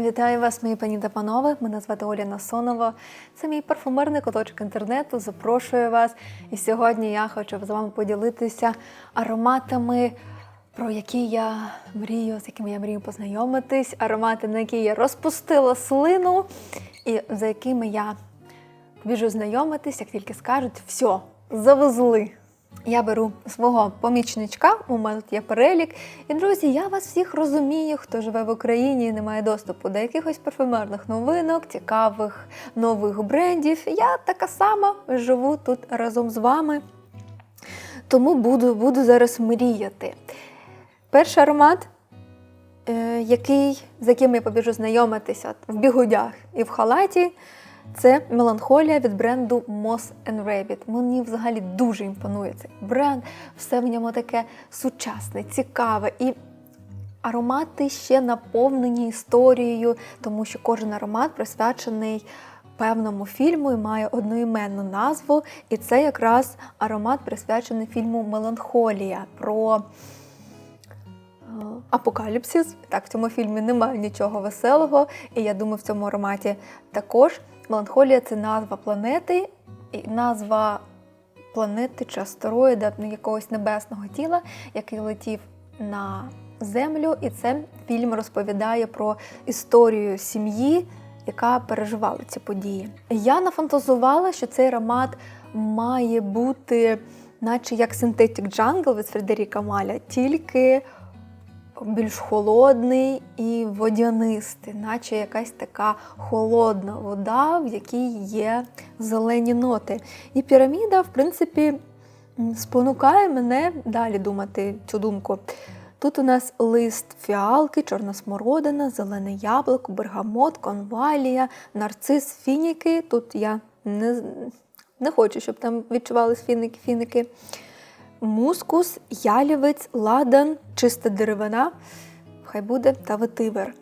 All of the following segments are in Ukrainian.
Вітаю вас, мої пані та панове. Мене звати Оля Насонова. Це мій парфумерний куточок інтернету. Запрошую вас. І сьогодні я хочу з вами поділитися ароматами, про які я мрію, з якими я мрію познайомитись, аромати, на які я розпустила слину, і за якими я біжу знайомитись, як тільки скажуть, все, завезли. Я беру свого помічничка, у мене тут є перелік. І, друзі, я вас всіх розумію, хто живе в Україні і не має доступу до якихось парфюмерних новинок, цікавих нових брендів. Я така сама живу тут разом з вами. Тому буду, буду зараз мріяти. Перший аромат, е, який, з яким я побіжу знайомитися в бігудях і в халаті, це меланхолія від бренду Moss Rabbit. Мені взагалі дуже імпонує цей бренд. Все в ньому таке сучасне, цікаве. І аромати ще наповнені історією, тому що кожен аромат присвячений певному фільму і має одноіменну назву. І це якраз аромат присвячений фільму Меланхолія про е, апокаліпсис. Так, в цьому фільмі немає нічого веселого, і я думаю, в цьому ароматі також. Меланхолія це назва планети, і назва планети чи астероїда якогось небесного тіла, який летів на Землю. І це фільм розповідає про історію сім'ї, яка переживала ці події. Я нафантазувала, що цей аромат має бути, наче як Synthetic Jungle від Фредеріка Маля, тільки більш холодний і водянистий, наче якась така холодна вода, в якій є зелені ноти. І піраміда, в принципі, спонукає мене далі думати цю думку. Тут у нас лист фіалки, чорна смородина, зелене яблуко, бергамот, конвалія, нарцис, фініки. Тут я не, не хочу, щоб там відчувались фіники. фіники мускус, ялівець, ладан, чиста деревина, хай буде та ветивер.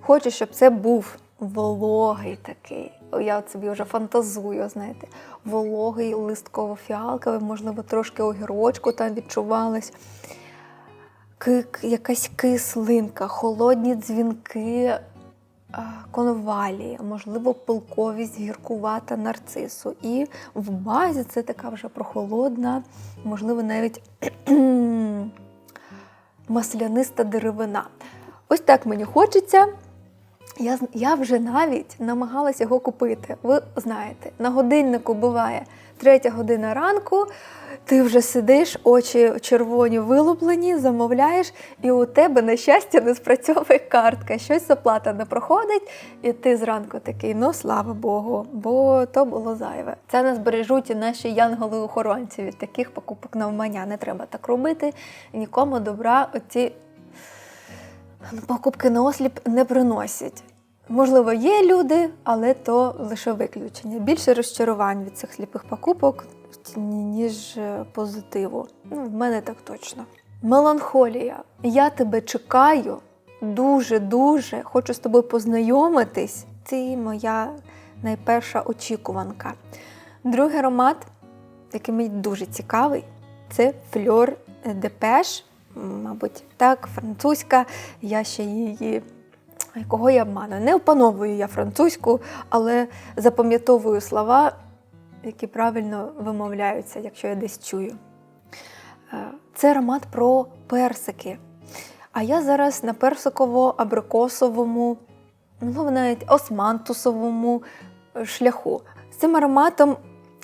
Хочу, щоб це був вологий такий. Я собі вже фантазую, знаєте, вологий листково-фіалковий, можливо, трошки огірочку там відчувалось. Якась кислинка, холодні дзвінки а, можливо, пилковість гіркувата нарцису. І в базі це така вже прохолодна, можливо, навіть масляниста деревина. Ось так мені хочеться. Я, я вже навіть намагалася його купити. Ви знаєте, на годиннику буває третя година ранку, ти вже сидиш, очі червоні вилуплені, замовляєш, і у тебе, на щастя, не спрацьовує картка. Щось оплата не проходить, і ти зранку такий, ну слава Богу, бо то було зайве. Це нас бережуть і наші янголи-охоронці від таких покупок навмання. Не треба так робити. Нікому добра оці покупки на осліп не приносять. Можливо, є люди, але то лише виключення. Більше розчарувань від цих сліпих покупок, ніж е, позитиву. Ну, в мене так точно. Меланхолія. Я тебе чекаю дуже-дуже. Хочу з тобою познайомитись. Ти моя найперша очікуванка. Другий аромат, який мені дуже цікавий, це фльор де пеш. Мабуть, так, французька. Я ще її. Кого я обманую? Не опановую я французьку, але запам'ятовую слова, які правильно вимовляються, якщо я десь чую. Е, Це аромат про персики. А я зараз на персиково-абрикосовому, можливо, навіть османтусовому е, шляху. З цим ароматом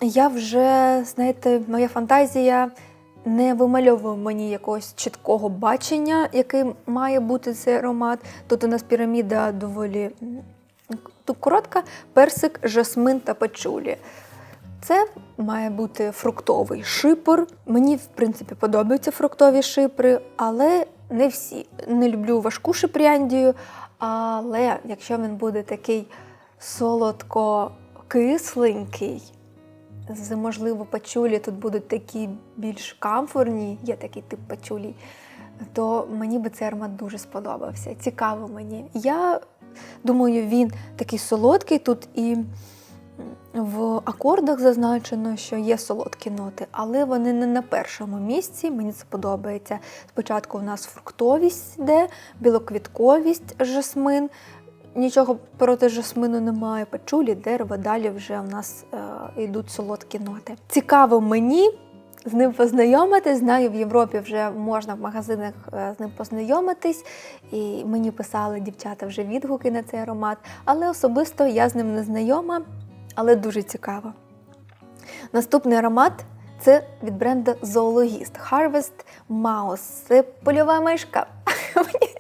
я вже, знаєте, моя фантазія не вимальовує мені якогось чіткого бачення, який має бути цей аромат. Тут у нас піраміда доволі коротка, персик, жасмин та пачулі. Це має бути фруктовий шипр. Мені, в принципі, подобаються фруктові шипри, але не всі. Не люблю важку шипряндію, але якщо він буде такий солодко-кисленький, можливо пачулі тут будуть такі більш камфорні, є такий тип пачулі, то мені би цей аромат дуже сподобався. Цікаво мені. Я думаю, він такий солодкий тут і в акордах зазначено, що є солодкі ноти, але вони не на першому місці. Мені це подобається. Спочатку у нас фруктовість йде, білоквітковість, жасмин, нічого проти жасмину немає. Пачулі, дерево, далі вже у нас е, йдуть солодкі ноти. Цікаво мені з ним познайомитись. Знаю, в Європі вже можна в магазинах е, з ним познайомитись, і мені писали дівчата вже відгуки на цей аромат. Але особисто я з ним не знайома, але дуже цікаво. Наступний аромат це від бренду Zoologist Harvest Mouse. Це польова мишка. Мені,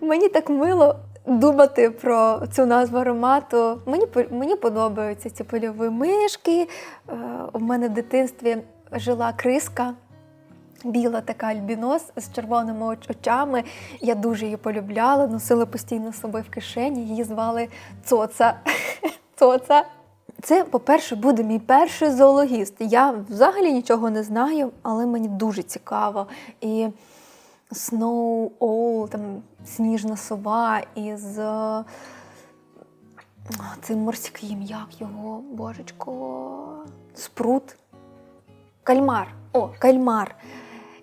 мені так мило думати про цю назву аромату. Мені, мені подобаються ці польові мишки. Е, У мене в дитинстві жила криска. Біла така альбінос з червоними очами. Я дуже її полюбляла, носила постійно з собою в кишені. Її звали Цоца. Цоца. Це, по-перше, буде мій перший зоологіст. Я взагалі нічого не знаю, але мені дуже цікаво. І Snow Owl, там сніжна сова із е, цим морським, як його, божечко, спрут. Кальмар. О, кальмар.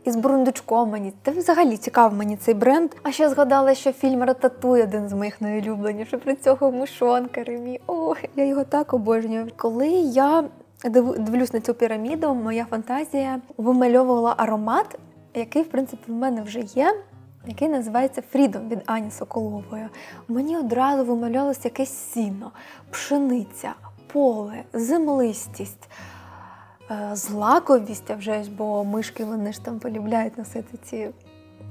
Із бурундучком мені. Та взагалі цікав мені цей бренд. А ще згадала, що фільм Рататуй один з моїх найулюбленіших про цього мушонка Ремі. О, я його так обожнюю. Коли я див- дивлюсь на цю піраміду, моя фантазія вимальовувала аромат, який, в принципі, в мене вже є. Який називається Фрідом від Ані Соколової. Мені одразу вимальовувалося якесь сіно, пшениця, поле, землистість, е, злаковість, а вже ж, бо мишки вони ж там полюбляють носити ці.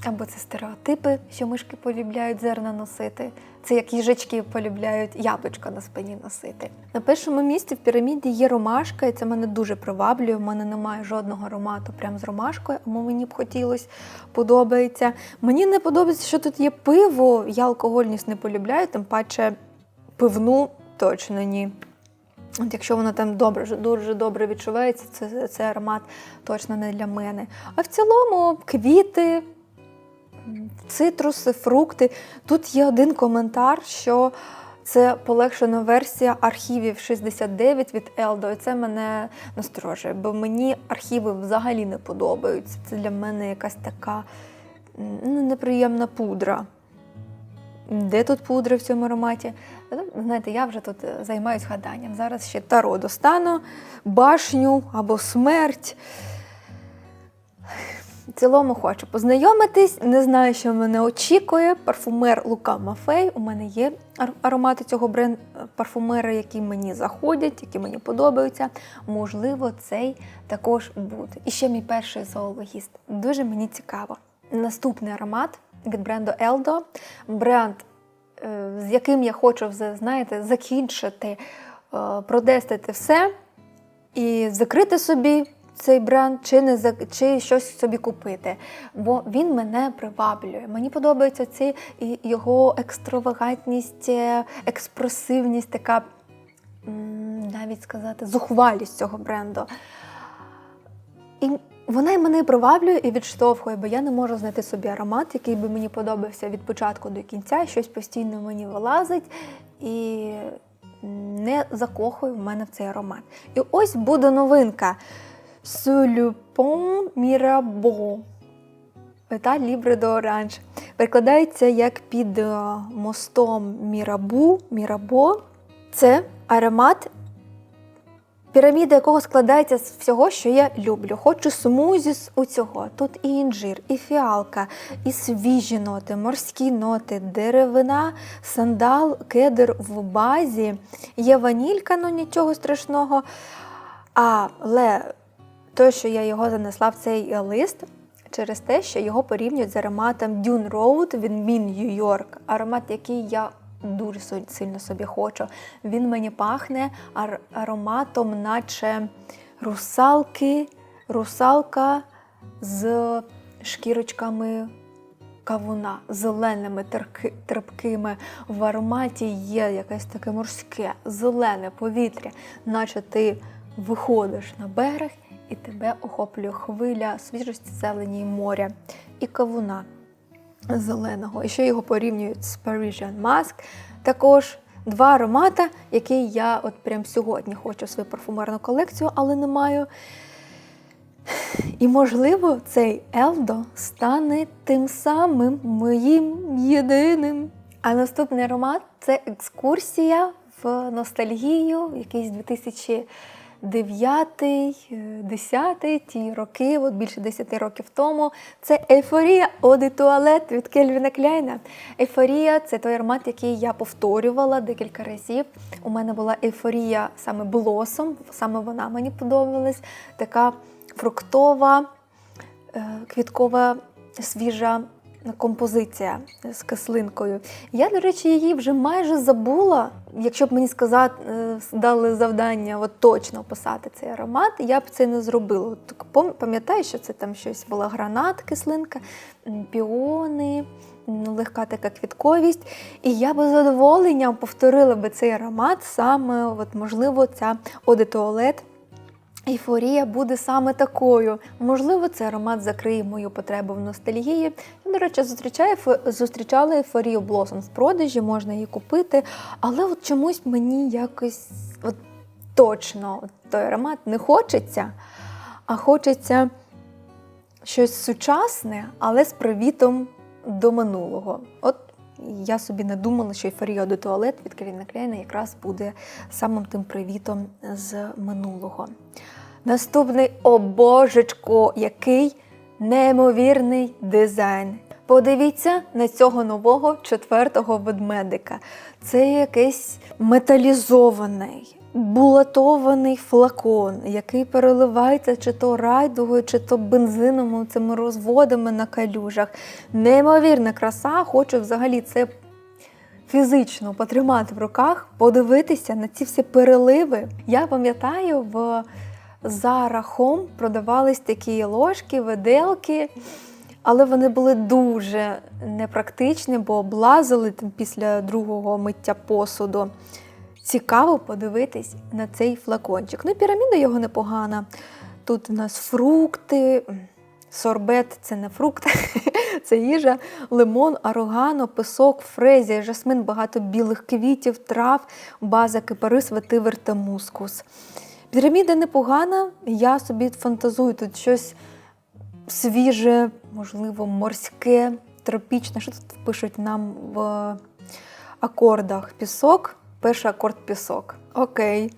Або це стереотипи, що мишки полюбляють зерна носити. Це як їжачки полюбляють яблучка на спині носити. На першому місці в піраміді є ромашка, і це мене дуже приваблює. У мене немає жодного аромату прям з ромашкою, а мені б хотілося подобається. Мені не подобається, що тут є пиво. Я алкогольність не полюбляю, тим паче пивну точно ні. От якщо воно там добре, дуже добре відчувається, це, це аромат точно не для мене. А в цілому квіти, цитруси, фрукти. Тут є один коментар, що це полегшена версія архівів 69 від Елдо. І це мене насторожує, бо мені архіви взагалі не подобаються. Це для мене якась така ну, неприємна пудра. Де тут пудра в цьому ароматі? Знаєте, я вже тут е, займаюсь гаданням. Зараз ще таро достану, башню або смерть. Цілому хочу познайомитись, не знаю, що мене очікує. Парфумер Лука Мафей. У мене є аромати цього бренд парфумера, які мені заходять, які мені подобаються. Можливо, цей також буде. І ще мій перший зоологіст. Дуже мені цікаво. Наступний аромат від бренду Eldo. Бренд, е, з яким я хочу знаєте, закінчити, е, продестити все і закрити собі цей бренд, чи не за- чи щось собі купити. Бо він мене приваблює. Мені подобається ці його екстравагантність, е, експресивність, така навіть сказати, зухвалість цього бренду. І вона й мене приваблює і відштовхує, бо я не можу знайти собі аромат, який би мені подобався від початку до кінця, щось постійно мені вилазить і не закохує в мене в цей аромат. І ось буде новинка. Сулюпон Мірабо. Та Лібре до Оранж. Перекладається як під е, мостом Мірабу, Мірабо. Це аромат, піраміда якого складається з всього, що я люблю. Хочу смузі з усього. Тут і інжир, і фіалка, і свіжі ноти, морські ноти, деревина, сандал, кедр в базі. Є ванілька, ну нічого страшного. Але те, що я його занесла в цей е, лист, через те, що його порівнюють з ароматом Dune Road Min New York. Аромат, який я дуже сильно собі хочу. Він мені пахне ар- ароматом, наче русалки, русалка з шкірочками кавуна, зеленими терпкими. В ароматі є якесь таке морське, зелене повітря, наче ти виходиш на берег і тебе охоплює хвиля свіжості зелені моря і кавуна зеленого. І ще його порівнюють з Parisian Mask. Також два аромата, які я от прям сьогодні хочу в свою парфумерну колекцію, але не маю. І, можливо, цей Елдо стане тим самим моїм єдиним А наступний аромат це екскурсія в ностальгію, якийсь 2009 10 ті роки, от більше 10 років тому. Це ейфорія Оди туалет від Кельвіна Кляйна. Ейфорія це той аромат, який я повторювала декілька разів. У мене була ейфорія саме блосом, саме вона мені подобалась. Така фруктова, е, квіткова, свіжа композиція з кислинкою. Я, до речі, її вже майже забула. Якщо б мені сказати, е, дали завдання от точно описати цей аромат, я б це не зробила. Пам'ятаю, що це там щось була гранат, кислинка, піони. Легка така квітковість, і я би з задоволенням повторила би цей аромат саме, от, можливо, ця Оде Туалет Ейфорія буде саме такою. Можливо, цей аромат закриє мою потребу в ностальгії. Я, до речі, зустрічаю, зустрічала ейфорію Blossom в продажі, можна її купити. Але от чомусь мені якось от точно той аромат не хочеться, а хочеться щось сучасне, але з привітом до минулого. От я собі не думала, що ейфорія до туалет від Кевіна Кляйна якраз буде самим тим привітом з минулого. Наступний о божечко, який неймовірний дизайн. Подивіться на цього нового четвертого ведмедика. Це якийсь металізований, булатований флакон, який переливається чи то райдугою, чи то бензином, цими розводами на калюжах. Неймовірна краса, хочу взагалі це фізично потримати в руках, подивитися на ці всі переливи. Я пам'ятаю, в Zara Home продавались такі ложки, виделки, але вони були дуже непрактичні, бо облазили після другого миття посуду. Цікаво подивитись на цей флакончик. Ну, піраміда його непогана. Тут у нас фрукти, сорбет це не фрукт, це їжа, лимон, арогано, песок, фрезія, жасмин, багато білих квітів, трав, база, кипарис, ветивер та мускус. Піраміда непогана, я собі фантазую тут щось свіже, можливо, морське, тропічне. Що тут пишуть нам в акордах? Пісок, перший акорд пісок. Окей.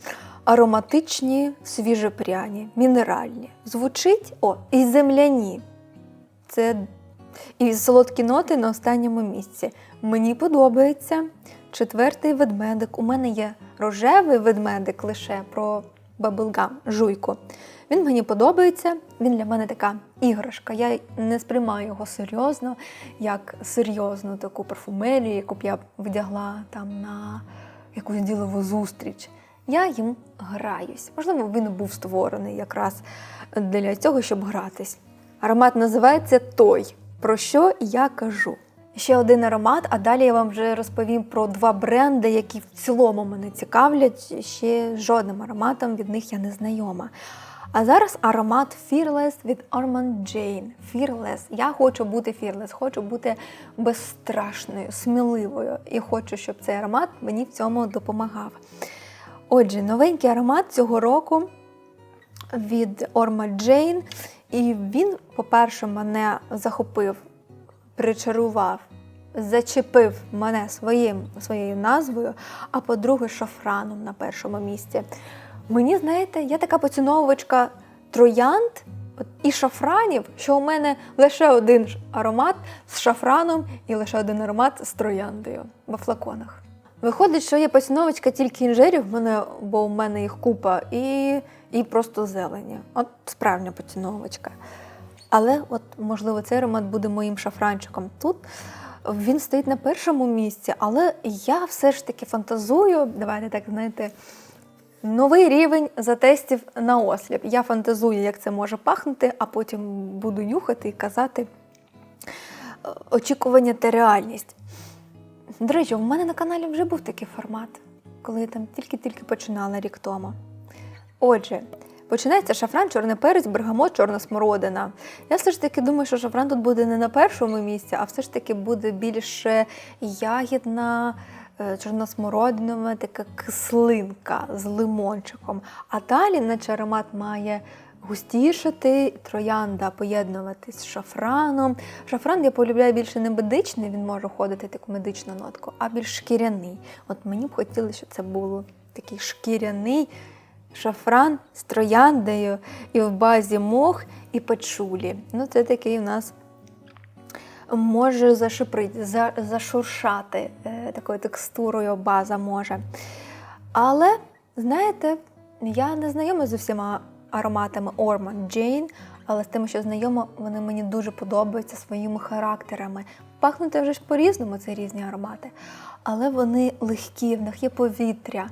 Ароматичні, свіжепряні, мінеральні. Звучить о, і земляні. Це і солодкі ноти на останньому місці. Мені подобається. Четвертий ведмедик. У мене є рожевий ведмедик лише про баблгам, жуйку. Він мені подобається, він для мене така іграшка. Я не сприймаю його серйозно, як серйозну таку парфумерію, яку б я вдягла там на якусь ділову зустріч. Я їм граюсь. Можливо, він був створений якраз для цього, щоб гратись. Аромат називається Той, про що я кажу. Ще один аромат, а далі я вам вже розповім про два бренди, які в цілому мене цікавлять. Ще жодним ароматом від них я не знайома. А зараз аромат Fearless від Armand Jane. Fearless. Я хочу бути fearless, хочу бути безстрашною, сміливою. І хочу, щоб цей аромат мені в цьому допомагав. Отже, новенький аромат цього року від Orma Jane. І він, по-перше, мене захопив, причарував, зачепив мене своїм, своєю назвою, а по-друге, шафраном на першому місці. Мені, знаєте, я така поціновувачка троянд і шафранів, що у мене лише один аромат з шафраном і лише один аромат з трояндою во флаконах. Виходить, що я поціновочка тільки інжирів, мене, бо у мене їх купа, і, і просто зелені. От справжня поціновочка. Але, от, можливо, цей аромат буде моїм шафранчиком. Тут він стоїть на першому місці, але я все ж таки фантазую, давайте так, знаєте, новий рівень затестів на осліп. Я фантазую, як це може пахнути, а потім буду нюхати і казати е, очікування та реальність. До речі, у мене на каналі вже був такий формат, коли я там тільки-тільки починала рік тому. Отже, починається шафран, чорний перець, бергамот, чорна смородина. Я все ж таки думаю, що шафран тут буде не на першому місці, а все ж таки буде більше ягідна, е, чорносмородинова така кислинка з лимончиком. А далі, наче аромат має густішати, троянда поєднуватись з шафраном. Шафран я полюбляю більше не медичний, він може входити таку медичну нотку, а більш шкіряний. От мені б хотілося, щоб це було такий шкіряний шафран з трояндою і в базі мох і пачулі. Ну, це такий у нас може зашиприти, за, зашуршати е, такою текстурою база може. Але, знаєте, я не знайома з усіма ароматами Ormond Jane, але з тими, що знайома, вони мені дуже подобаються своїми характерами. Пахнути вже ж по-різному, це різні аромати. Але вони легкі, в них є повітря.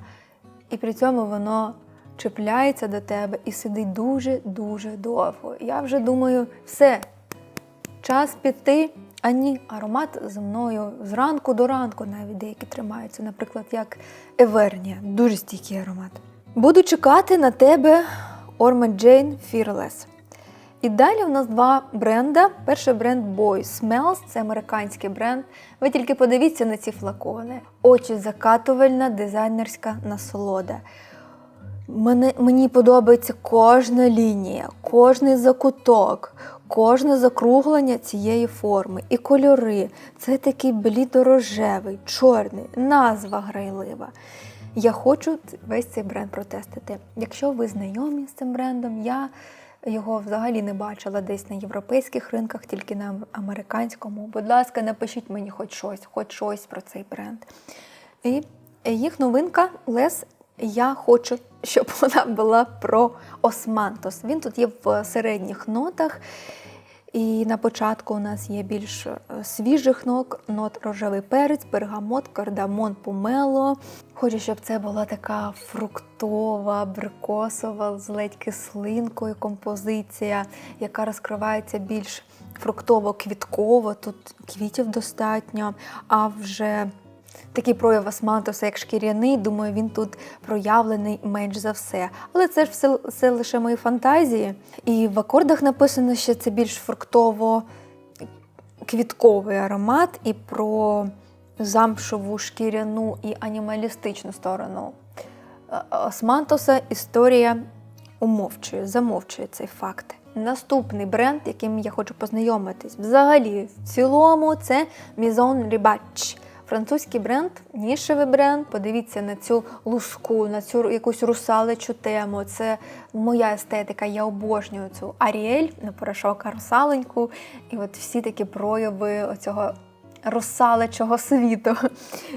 І при цьому воно чіпляється до тебе і сидить дуже-дуже довго. Я вже думаю, все, час піти. А ні, аромат зі мною зранку до ранку навіть деякі тримаються, наприклад, як Евернія, дуже стійкий аромат. Буду чекати на тебе Ormond Jane Fearless. І далі у нас два бренда. Перший бренд Boy Smells, це американський бренд. Ви тільки подивіться на ці флакони. Очі закатувальна дизайнерська насолода. Мене, мені подобається кожна лінія, кожний закуток, кожне закруглення цієї форми і кольори. Це такий блідорожевий, чорний, назва грайлива. Я хочу весь цей бренд протестити. Якщо ви знайомі з цим брендом, я його взагалі не бачила десь на європейських ринках, тільки на американському. Будь ласка, напишіть мені хоч щось, хоч щось про цей бренд. І їх новинка Лес. Я хочу, щоб вона була про османтос. Він тут є в середніх нотах. І на початку у нас є більш е, свіжих нот, нот рожевий перець, пергамот, кардамон, помело. Хочу, щоб це була така фруктова, абрикосова, з ледь кислинкою композиція, яка розкривається більш фруктово-квітково. Тут квітів достатньо, а вже Такий прояв османтуса, як шкіряний, думаю, він тут проявлений менш за все. Але це ж все, все лише мої фантазії. І в акордах написано, що це більш фруктово-квітковий аромат і про замшову шкіряну і анімалістичну сторону е, османтуса історія умовчує, замовчує цей факт. Наступний бренд, яким я хочу познайомитись, взагалі, в цілому, це Maison Ribach. Французький бренд, нішевий бренд. Подивіться на цю луску, на цю якусь русаличу тему. Це моя естетика. Я обожнюю цю Аріель, на порошок русаленьку. І от всі такі прояви оцього русаличого світу.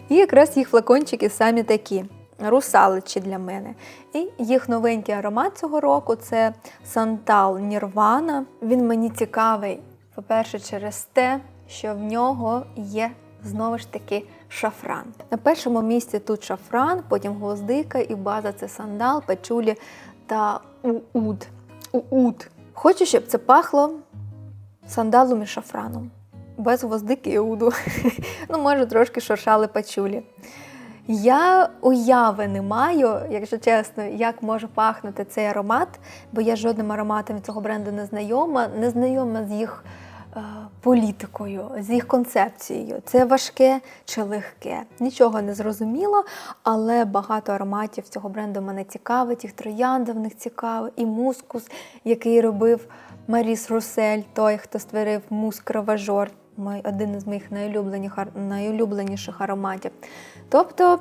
І якраз їх флакончики самі такі. Русаличі для мене. І їх новенький аромат цього року це Сантал Нірвана. Він мені цікавий, по-перше, через те, що в нього є знову ж таки шафран. На першому місці тут шафран, потім гвоздика і база це сандал, печулі та ууд. ууд. Хочу, щоб це пахло сандалом і шафраном. Без гвоздики і уду. ну, може, трошки шуршали пачулі. Я уяви не маю, якщо чесно, як може пахнути цей аромат, бо я жодним ароматом цього бренду не знайома, не знайома з їх політикою, з їх концепцією. Це важке чи легке. Нічого не зрозуміло, але багато ароматів цього бренду мене цікавить, їх троянда в них цікава, і мускус, який робив Маріс Русель, той, хто створив мус кроважор один із моїх найулюбленіших ароматів. Тобто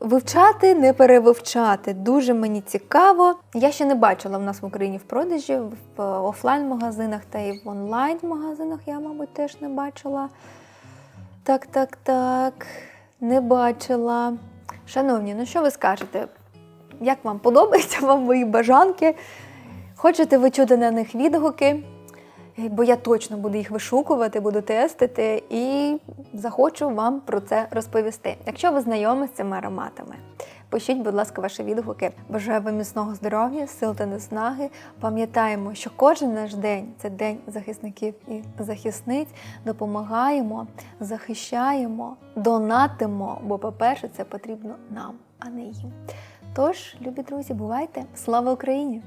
вивчати, не перевивчати. Дуже мені цікаво. Я ще не бачила в нас в Україні в продажі, в офлайн-магазинах та і в онлайн-магазинах я, мабуть, теж не бачила. Так, так, так, не бачила. Шановні, ну що ви скажете? Як вам подобаються вам мої бажанки? Хочете ви чути на них відгуки? Бо я точно буду їх вишукувати, буду тестити і захочу вам про це розповісти. Якщо ви знайомі з цими ароматами, пишіть, будь ласка, ваші відгуки. Бажаю вам міцного здоров'я, сил та неснаги. Пам'ятаємо, що кожен наш день це день захисників і захисниць. Допомагаємо, захищаємо, донатимо, бо, по-перше, це потрібно нам, а не їм. Тож, любі друзі, бувайте! Слава Україні!